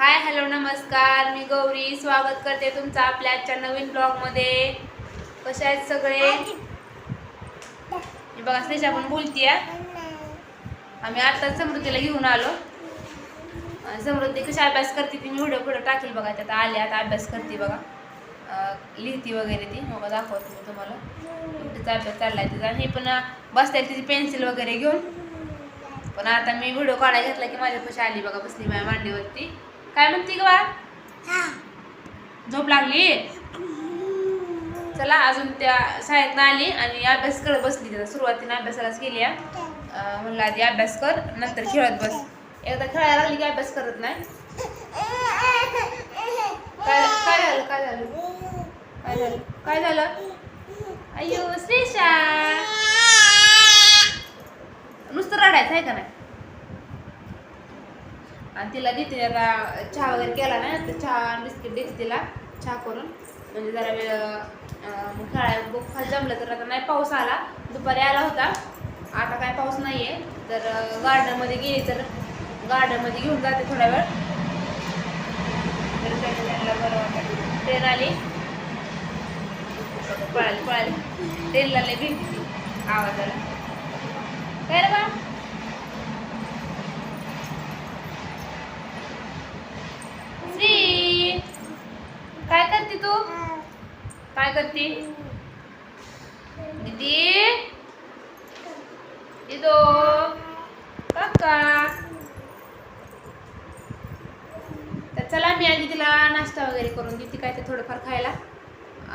Hi hello नमस्कार. मी गौरी. स्वागत करते तुमचं आपल्या आजच्या नवीन ब्लॉगमध्ये. कसे आहेत सगळे? मी बघा स्नेशा पण बोलतीय. आम्ही आत्ताच समृद्धीला घेऊन आलो. समृद्धी कशी अभ्यास करते ती मी व्हिडिओ पुढे टाकेल बघा. त्यात आले आता अभ्यास करते बघा. लिहिती वगैरे ती. मग दाखवते मी तुम्हाला. तिचा अभ्यास चाललाय तिचा. आणि पण बसते तिची पेन्सिल वगैरे घेऊन. पण आता मी व्हिडिओ काढायला घेतला की माझ्यापाशी आली बघा बसली माझ्या मांडीवरती. काय म्हणते ग बा? झोप लागली? चला अजून त्या शाळेत आली आणि अभ्यास करत बसली. तिला सुरुवातीने अभ्यासालाच केली म्हणलं आधी अभ्यास कर नंतर खेळत बस. एकदा खेळायला लागली की अभ्यास करत नाही? काय काय झालं? काय झालं? काय झालं? काय झालं? अय्यो श्रेषा! नुसतं रडायचं आहे का नाही? आणि तिला देते आता चहा वगैरे केला ना तर चहा बिस्किट देते तिला चहा करून. म्हणजे जरा वेळ मग खेळायला बुक जमलं तर आता नाही पाऊस आला दुपारी आला होता. आता काय पाऊस नाही आहे तर गार्डनमध्ये गेली तर गार्डनमध्ये घेऊन जाते थोडा वेळ. तर त्यांना बरं वाटतं ट्रेन आली. पळाली पळाली. ट्रेनला लय भीती आवाजाला. काय रे बा श्री काय करते तू? काय करते? दीदी इदो? काका? तर चला मी आधी तिला नाश्ता वगैरे करून देते काय ते थोडंफार खायला.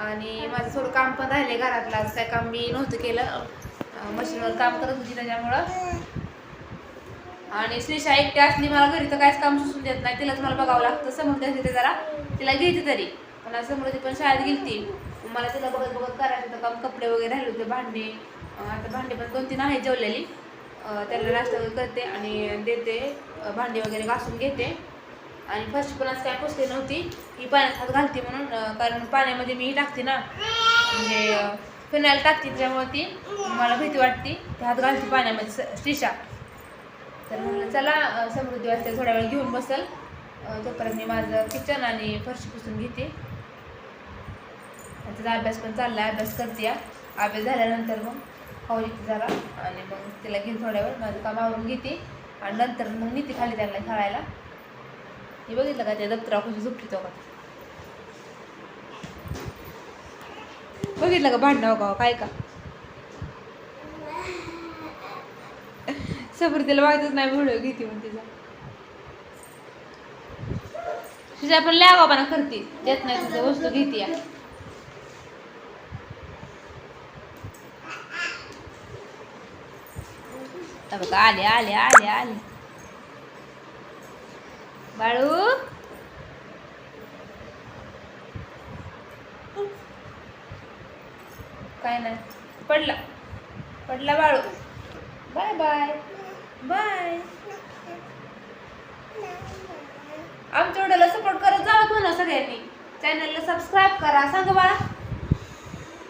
आणि माझं थोडं काम पण राहिले घरातलं आज काय काम मी नव्हतं केलं. मशीनवर काम करत होती त्याच्यामुळं. आणि श्रीशा एकटी असली मला घरी तर काहीच काम सुचून देत नाही. तिलाच मला बघावं लागतं. समजते जरा. तिला घेते तरी. पण आज समोर पण शाळेत गेलती. मला तिला बघत बघत करायचं होतं. काम कपडे वगैरे राहिले होते भांडे. आता भांडे पण दोन तीन आहे जेवलेली. त्याला नाश्ता वगैरे करते आणि देते. भांडे भांडी वगैरे घासून घेते. आणि फर्स्ट पण आज काय पुसली नव्हती. ही पाण्यात हात घालते म्हणून कारण पाण्यामध्ये मी टाकते ना. म्हणजे फिनाईल टाकते त्यामुळे ती. मला भीती वाटते. ती हात घालते पाण्यामध्ये स- श्रीशा. तर म्हणलं चला समृद्धी वाजता थोड्या वेळ घेऊन बसल. तोपर्यंत मी माझं किचन आणि फरशी पुसून घेते. त्याचा अभ्यास पण चालला अभ्यास करते अभ्यास झाल्यानंतर मग खाऊ येते जरा आणि मग तिला घेऊन थोड्या वेळ माझं काम आवरून घेते. आणि नंतर मग नीती खाली त्यांना खेळायला. हे बघितलं का त्या दप्तरा खुशी झोपली तो का? बघितलं का भांडणं हो का हो? काय का? समृद्धीला माहितच नाही व्हिडिओ घेते मग तिचा. तुझ्या आपण लागापणा करते. देत नाही तुझं वस्तू घेते आता बघा आले आले आले आले. बाळू? काय नाही पडला. पडला बाळू. Bye bye. बाय. आमच्या व्हिडिओला सपोर्ट करत जावं म्हणा सगळ्यांनी. चॅनलला सबस्क्राईब करा सांग बाळा.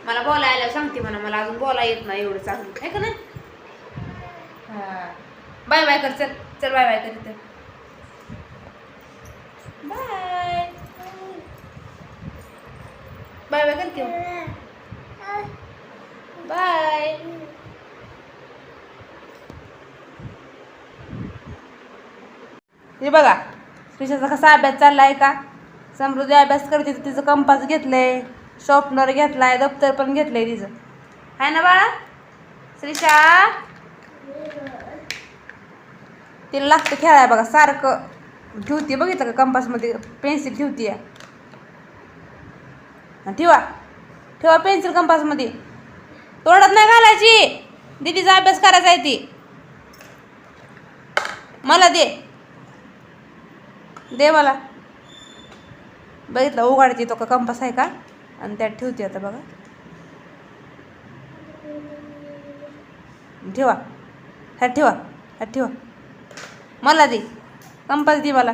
मला बोलायला सांगते म्हणा मला अजून बोला येत नाही एवढं चांगलं. आहे का नाही? बाय बाय कर चल चल बाय बाय कर इथं. बाय. बाय बाय करते हो. बाय. हे बघा श्रीषाचा कसा अभ्यास चाललाय का? समृद्धी अभ्यास करते तर तिचं कंपास घेतलंय शॉपनर घेतलाय दप्तर पण घेतलंय तिचं. आहे ना बाळा? श्रीशा तिला लागतं खेळाय बघा सारखं. ठेवते बघितलं का कंपासमध्ये? पेन्सिल ठेवते ठेवा. ठेवा पेन्सिल कंपासमध्ये. तोडत नाही घालायची. दिदीचा अभ्यास करायचा आहे ती. मला दे. दे मला. बघितलं उघाडते तो का कंपास आहे का? आणि त्यात ठेवते आता बघा. ठेवा. ह्यात ठेवा ह्यात ठेवा. मला दे कंपास दे मला.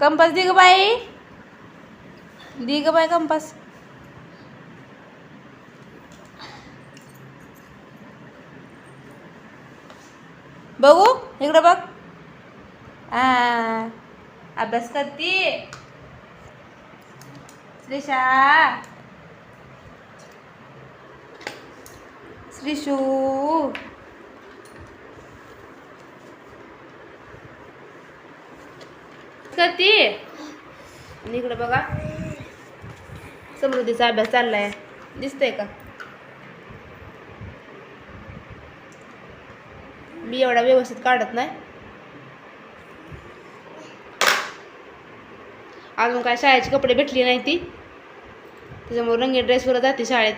कंपास दे ग बाई. दे ग बाई कंपास. बघू इकडं बघ. अभ्यास करते. श्रीषा. त्रिशू. करते आणि इकडे बघा. समृद्धीचा अभ्यास चाललाय. दिसतंय का? मी एवढा व्यवस्थित काढत नाही. अजून काय शाळेचे कपडे भेटली नाही ती. त्याच्यामुळे रंगीन ड्रेसवर जाते शाळेत.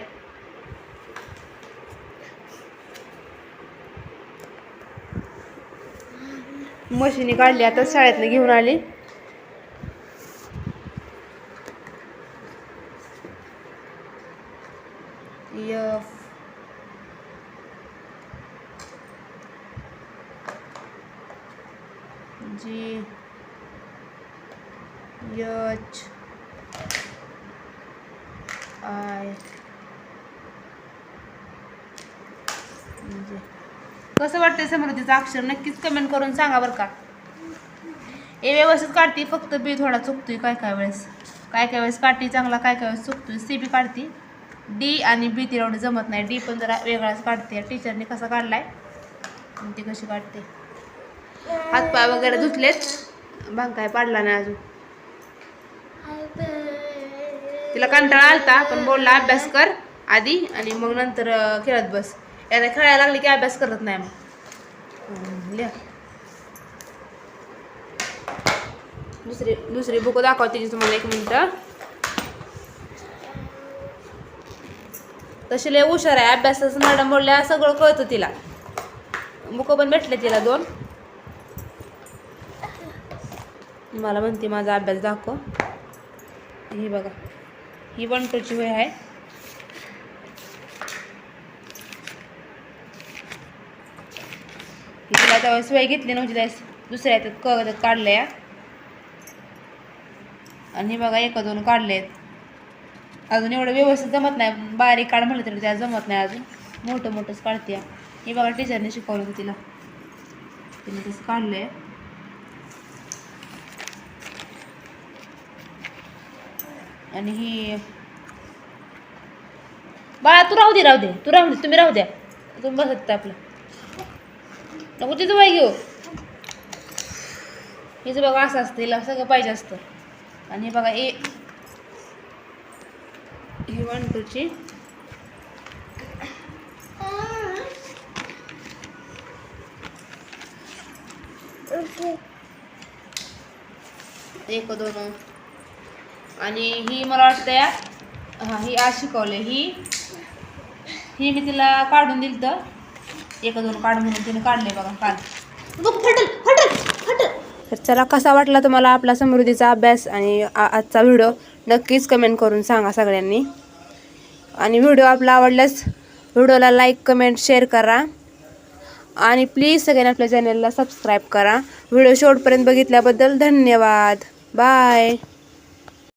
मशिनी काढली आता शाळेतनं घेऊन आली. F G H I G कसं वाटतंय समृद्धीचं अक्षर नक्कीच कमेंट करून सांगा बरं का. ए व्यवस्थित काढते फक्त बी थोडा चुकतोय काय काय वेळेस. काय काय वेळेस काढते चांगला काय काय वेळेस चुकतोय सी बी काढते. डी आणि बी तिला एवढं जमत नाही. डी पण जरा वेगळाच काढते. टीचरने कसा काढलाय? आणि ती कशी काढते? हातपाय वगैरे धुतलेत? भांग काय पाडला नाही अजून? तिला कंटाळा आलता पण बोलला अभ्यास कर आधी आणि मग नंतर खेळत बस. याला खेळायला लागली की अभ्यास करत नाही मग. लिहा. दुसरी दुसरी बुक दाखवते तुम्हाला एक मिनटं. तशी लय हुशार आहे. अभ्यासाचं मॅडम बोलल्या सगळं कळतं तिला. बुक पण भेटले तिला दोन. मला म्हणते माझा अभ्यास दाखव. ही बघा. ही वन टूची वय आहे ही तिला त्यावेळेस वय घेतली नव्हती म्हणजे त्यावेळेस दुसऱ्या त्यात कागदात काढल्या. आणि हे बघा एका दोन काढले आहेत अजून एवढं व्यवस्थित जमत नाही. बारीक काढ म्हटलं तरी त्या जमत नाही अजून. मोठं मोठंच काढते हे बघा टीचरने शिकवलं होतं तिला. तिने तसं काढलं आहे आणि ही बाळा तू राहू दे राहू दे. तू राहू दे तुम्ही राहू द्या. तुम्ही बसत आपलं. नको तिथं बाई घेऊ. हिचं बघा असं असतं हिला सगळं पाहिजे असतं. आणि हे बघा ए ही वन टूची एक दोन. आणि ही मला वाटतं या हां ही आज शिकवले ही ही मी तिला काढून दिलं तर एक दोन काढ म्हणून तिने काढले बघा काल फटल फटल फटल. तर चला कसा वाटला तुम्हाला आपला समृद्धीचा अभ्यास आणि आ- आजचा व्हिडिओ? नक्कीच कमेंट करून सांगा सगळ्यांनी. आणि व्हिडिओ आपला आवडल्यास व्हिडिओला लाईक कमेंट शेअर करा. आणि प्लीज सगळ्यांनी आपल्या चॅनलला सबस्क्राईब करा. व्हिडिओ शेवटपर्यंत बघितल्याबद्दल धन्यवाद. बाय